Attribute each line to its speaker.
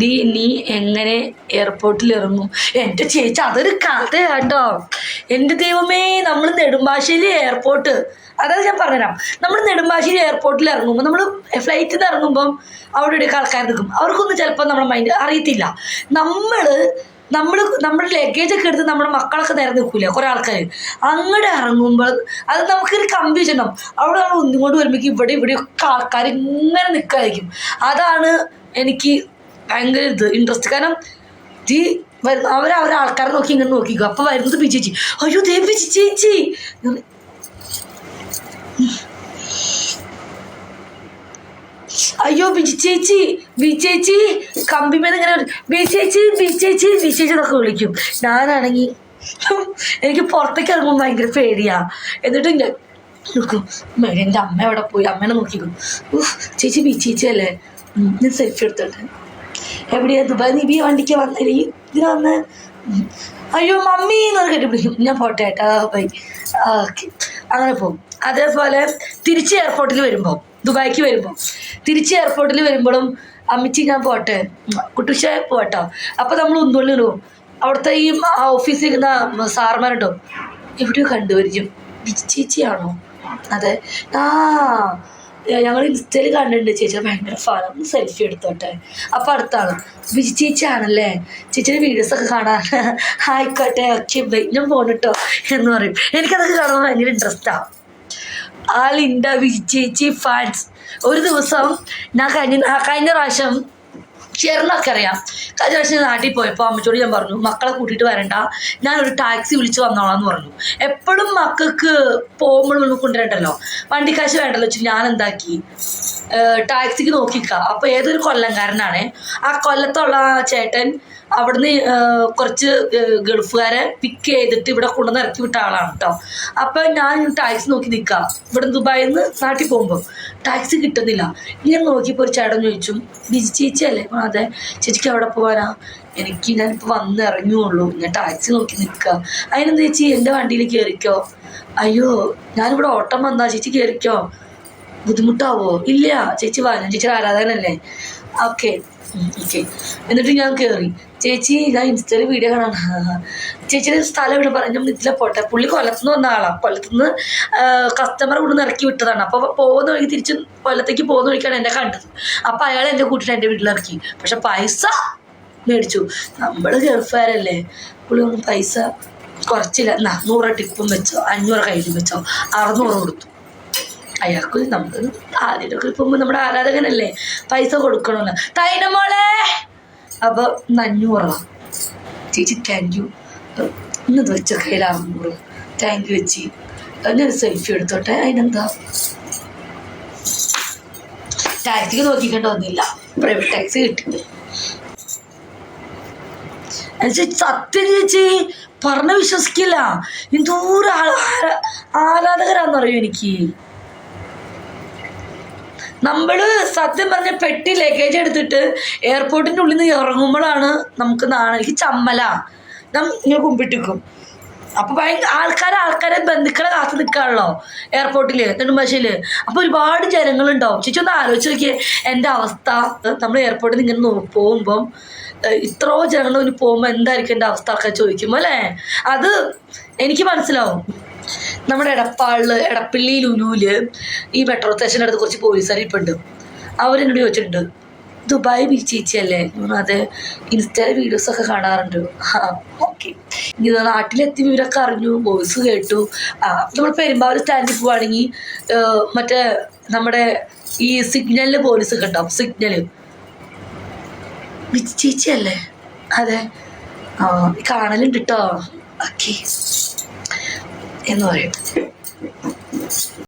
Speaker 1: D നീ എങ്ങനെ എയർപോർട്ടിൽ ഇറങ്ങും എന്റെ ചേച്ചി അതൊരു കഥ കേട്ടോ എന്റെ ദൈവമേ നമ്മൾ നെടുമ്പാശ്ശേരി എയർപോർട്ട്. അതായത് ഞാൻ പറഞ്ഞുതരാം. നമ്മൾ നെടുമ്പാശ്ശേരി എയർപോർട്ടിൽ ഇറങ്ങുമ്പോൾ നമ്മൾ ഫ്ലൈറ്റിൽ നിന്ന് ഇറങ്ങുമ്പം അവിടെ ഇവിടെയൊക്കെ ആൾക്കാർ നിൽക്കും. അവർക്കൊന്നും ചിലപ്പോൾ നമ്മുടെ മൈൻഡ് അറിയത്തില്ല. നമ്മൾ നമ്മൾ നമ്മുടെ ലഗേജ് ഒക്കെ എടുത്ത് നമ്മുടെ മക്കളൊക്കെ നേരെ നിൽക്കൂല കുറേ ആൾക്കാർ അങ്ങോട്ട് ഇറങ്ങുമ്പോൾ അത് നമുക്കൊരു കൺഫ്യൂഷൻ ഉണ്ടാവും. അവിടെ നമ്മൾ ഒന്നും കൊണ്ട് വരുമ്പോഴേക്കും ഇവിടെ ഇവിടെയൊക്കെ ആൾക്കാർ ഇങ്ങനെ നിൽക്കായിരിക്കും അതാണ് എനിക്ക് ഭയങ്കര ഇത് ഇൻട്രസ്റ്റ് കാരണം ഈ വരുന്ന അവർ അവരെ ആൾക്കാരെ നോക്കി ഇങ്ങനെ നോക്കിക്കോ. അപ്പോൾ വരുന്നത് പി ചേച്ചി. അയ്യോ ദേ ചേച്ചി. അയ്യോ ബിജി ചേച്ചി ബി ചേച്ചി. ഇങ്ങനെ വിളി- ബി ചേച്ചി ബി ചേച്ചി ബി ചേച്ചി എന്നൊക്കെ വിളിക്കും. ഞാനാണെങ്കിൽ എനിക്ക് പുറത്തേക്ക് ഇറങ്ങുമ്പോൾ ഭയങ്കര പേടിയാ. എന്നിട്ട് ഞാൻ എന്റെ അമ്മ എവിടെ പോയി? അമ്മേനെ നോക്കിക്കും. ചേച്ചി ബി ചേച്ചി അല്ലേ? ഞാൻ സെൽഫി എടുത്തോട്ടെ. എവിടെയാ ദുബായ് നീ ബി വണ്ടിക്ക് വന്നില്ല ഇതിന് വന്ന്. അയ്യോ മമ്മി എന്ന് കെട്ടി പിടിക്കും ഞാൻ പോട്ടെ കേട്ടോ ബൈ ഓക്കെ. അങ്ങനെ പോകും. അതേപോലെ തിരിച്ച് എയർപോർട്ടിൽ വരുമ്പോൾ ദുബായ്ക്ക് വരുമ്പോൾ തിരിച്ച് എയർപോർട്ടിൽ വരുമ്പോഴും അമ്മച്ചി ഞാൻ പോട്ടെ. കുട്ടുഷ പോട്ടോ അപ്പോൾ നമ്മൾ ഉന്തുള്ളി ഇടും അവിടുത്തെ ഈ ഓഫീസിൽ ഇരുന്ന സാർമാരുണ്ടോ എവിടെയോ കണ്ടുപരിക്കും. ചേച്ചിയാണോ? അതെ. ആ ഞങ്ങൾ ഇൻസ്റ്റയിൽ കണ്ടിട്ടുണ്ട് ചേച്ചി ഭയങ്കര ഒന്ന് സെൽഫി എടുത്തോട്ടെ. അപ്പം അടുത്താണ്. ചേച്ചിയാണല്ലേ? ചേച്ചിയുടെ വീഡിയോസൊക്കെ കാണാൻ. ആയിക്കോട്ടെ ഓക്കെ ഞാൻ പോണിട്ടോ എന്ന് പറയും. എനിക്കതൊക്കെ കാണാൻ ഭയങ്കര ഇൻട്രസ്റ്റാണ് ലിൻഡ വിജി ചേച്ചി ഫാൻസ് ഒരു ദിവസം ഞാൻ കഴിഞ്ഞ കഴിഞ്ഞ പ്രാവശ്യം ഷെറിനൊക്കെ അറിയാം കഴിഞ്ഞ പ്രാവശ്യം നാട്ടിൽ പോയപ്പോൾ അമ്മച്ചോട് ഞാൻ പറഞ്ഞു മക്കളെ കൂട്ടിയിട്ട് വരണ്ട. ഞാനൊരു ടാക്സി വിളിച്ച് വന്നോളാം എന്ന് പറഞ്ഞു. എപ്പോഴും മക്കൾക്ക് പോകുമ്പോൾ നമുക്ക് കൊണ്ടുവരണ്ടല്ലോ. വണ്ടിക്കാശ് വേണ്ടല്ലോ വെച്ച് ഞാൻ എന്താക്കി ടാക്സിക്ക് നോക്കിക്കാം. അപ്പോൾ ഏതൊരു കൊല്ലംകാരനാണ് ആ കൊല്ലത്തുള്ള ചേട്ടൻ അവിടുന്ന് കുറച്ച് ഗൾഫുകാരെ പിക്ക് ചെയ്തിട്ട് ഇവിടെ കൊണ്ടുവന്ന് ഇറക്കി വിട്ട ആളാണ് കേട്ടോ അപ്പം ഞാൻ ടാക്സി നോക്കി നിൽക്കാം ഇവിടെ ദുബായിൽ നിന്ന് നാട്ടിൽ പോകുമ്പോൾ ടാക്സി കിട്ടുന്നില്ല. ഞാൻ നോക്കിയപ്പോൾ ഒരു ചേട്ടൻ ചോദിച്ചു ബിജി ചേച്ചി അല്ലേ? അതെ. ചേച്ചിക്ക് അവിടെ പോകാനാ എനിക്ക് ഞാനിപ്പോൾ വന്ന് ഇറങ്ങുള്ളൂ ഞാൻ ടാക്സി നോക്കി നിൽക്കുക അതിനെന്താ ചേച്ചി? എന്റെ വണ്ടിയിൽ കയറിക്കോ അയ്യോ ഞാനിവിടെ ഓട്ടം വന്നാ. ചേച്ചി കയറിക്കോ ബുദ്ധിമുട്ടാവോ? ഇല്ല. ചേച്ചി വാ ഞാൻ ചേച്ചിയുടെ ആരാധകനല്ലേ. ഓക്കെ ഓക്കെ എന്നിട്ട് ഞാൻ കയറി ചേച്ചി ഞാൻ ഇൻസ്റ്റയിൽ വീഡിയോ കാണാൻ. ചേച്ചിയുടെ സ്ഥലം ഇവിടെ പറഞ്ഞു ഇതിലെ പോട്ടെ. പുള്ളി കൊല്ലത്തുനിന്ന് വന്ന ആളാണ് കൊല്ലത്തുനിന്ന് കസ്റ്റമർ കൊണ്ട് ഇറക്കി വിട്ടതാണ്. അപ്പോൾ പോകുന്ന വഴി തിരിച്ച് കൊല്ലത്തേക്ക് പോകുന്ന വഴിക്കാണ് എന്നെ കണ്ടത്. അപ്പോൾ അയാൾ എന്റെ കൂട്ടിട്ട് എന്റെ വീട്ടിലിറക്കി പക്ഷെ പൈസ മേടിച്ചു. നമ്മൾ ഗൾഫുകാരല്ലേ. പുള്ളി പൈസ കുറച്ചില്ല. നൂറ് ടിപ്പും വെച്ചോ അഞ്ഞൂറ് കയ്യിലും വെച്ചോ അറുന്നൂറ് കൊടുത്തു. അയാൾക്ക് നമ്മൾ ആദ്യമൊക്കെ പോകുമ്പോൾ നമ്മുടെ ആരാധകനല്ലേ? പൈസ കൊടുക്കണമല്ലോ തൈന മോളെ! അപ്പോൾ അഞ്ഞൂറാ ചേച്ചി താങ്ക് യു ഇന്ന് വെച്ച കയ്യിൽ അറുന്നൂറ് താങ്ക് യു ചേച്ചി. ഞാൻ സെൽഫി എടുത്തോട്ടെ? അതിനെന്താ? ടാക്സിക്ക് നോക്കിക്കേണ്ട ഒന്നുമില്ല. പ്രൈവറ്റ് ടാക്സി കിട്ടി സത്യം ചേച്ചി പറഞ്ഞ് വിശ്വസിക്കില്ല. എന്തോരം ആൾ ആരാ- ആരാധകരാന്നറിയോ എനിക്ക്? നമ്മൾ സത്യം പറഞ്ഞ പെട്ടി ലഗേജ് എടുത്തിട്ട് എയർപോർട്ടിന്റെ ഉള്ളിൽ നിന്ന് ഇറങ്ങുമ്പോഴാണ് നമുക്ക് നാളെ എനിക്ക് ചമ്മല. നാം ഇങ്ങനെ കുമ്പിട്ടിക്കും അപ്പോൾ ഭയങ്കര ആൾക്കാരെ ആൾക്കാരെ ബന്ധുക്കളെ കാത്തു നിൽക്കാണല്ലോ എയർപോർട്ടിൽ നെടുമ്പാശ്ശേരിയിൽ അപ്പോൾ ഒരുപാട് ജനങ്ങളുണ്ടാവും. ചേച്ചി ഒന്ന് ആലോചിച്ച് നോക്കിയേ. എന്റെ അവസ്ഥ നമ്മൾ എയർപോർട്ടിൽ നിന്ന് ഇങ്ങനെ പോകുമ്പം ഇത്രോ ഇത്രയോ ജനങ്ങൾ പോകുമ്പോൾ എന്തായിരിക്കും എന്റെ അവസ്ഥ ആൾക്കാർ ചോദിക്കുമ്പോൾ അല്ലേ? അത് എനിക്ക് മനസ്സിലാവും. നമ്മുടെ എടപ്പാളിൽ എടപ്പള്ളി ലുലുവിൽ ഈ മെട്രോ സ്റ്റേഷന്റെ അടുത്ത് കുറച്ച് പോലീസുകാർ ഇപ്പം ഉണ്ട്. അവരെന്നോട് ചോദിച്ചിട്ടുണ്ട് ദുബായ് ബീച്ച് ചേച്ചി അല്ലേ? അതെ ഇൻസ്റ്റയിൽ വീഡിയോസ് ഒക്കെ കാണാറുണ്ട്. ആ ഓക്കെ ഇനി നാട്ടിലെത്തി വിവരമൊക്കെ അറിഞ്ഞു വോയിസ് കേട്ടു. ആ നമ്മൾ പെരുമ്പാവൂർ സ്റ്റാൻഡിൽ പോവുകയാണെങ്കിൽ മറ്റേ നമ്മുടെ ഈ സിഗ്നലിൽ പോലീസ് ഒക്കെ ഉണ്ടാവും സിഗ്നൽ ചേച്ചി അല്ലേ? അതെ. ആ കാണലുണ്ട് കേട്ടോ ഓക്കെ എന്ന് പറയും